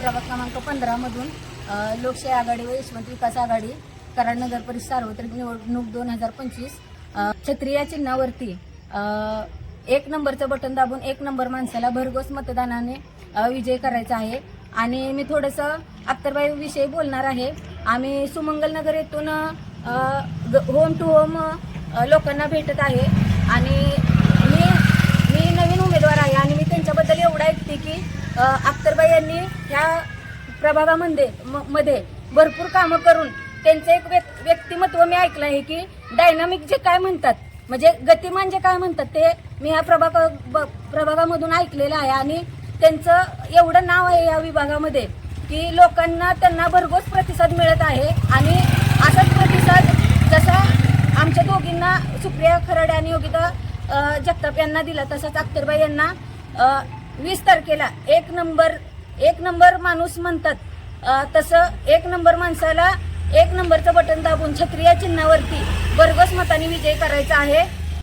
प्रभाग क्रमांक पंधरामधून लोकशाही आघाडी व यशवंत विकास आघाडी कराड नगर परिषद सार्वत्रिक निवडणूक दोन हजार पंचवीस क्षत्रिया चिन्हावरती एक नंबरचं बटन दाबून एक नंबर माणसाला भरघोस मतदानाने विजय करायचा आहे. आणि मी थोडंसं अख्तरबाई विषयी बोलणार आहे. आम्ही सुमंगलनगर येथून होम टू होम लोकांना भेटत आहे. आणि मी मी नवीन उमेदवार आहे आणि मी त्यांच्याबद्दल एवढं ऐकते की अ, अख्तरबाई यांनी ह्या प्रभागामध्ये म- मध्ये भरपूर कामं करून त्यांचं एक व्यक्तिमत्व मी ऐकलं आहे की डायनामिक जे काय म्हणतात म्हणजे गतिमान जे काय म्हणतात ते मी ह्या प्रभाग ब- प्रभागामधून ऐकलेलं आहे आणि त्यांचं एवढं नाव आहे या विभागामध्ये की लोकांना त्यांना भरघोस प्रतिसाद मिळत आहे आणि असाच प्रतिसाद जसा आमच्या दोघींना सुप्रिया खराडे आणि योगिता जगताप यांना दिला तसाच अख्तरबाई यांना वीस तारखेला एक नंबर एक नंबर माणूस म्हणतात. तसं एक नंबर माणसाला एक नंबरचं बटन दाबून छत्रिया चिन्हावरती भरघोस मताने विजय करायचा आहे.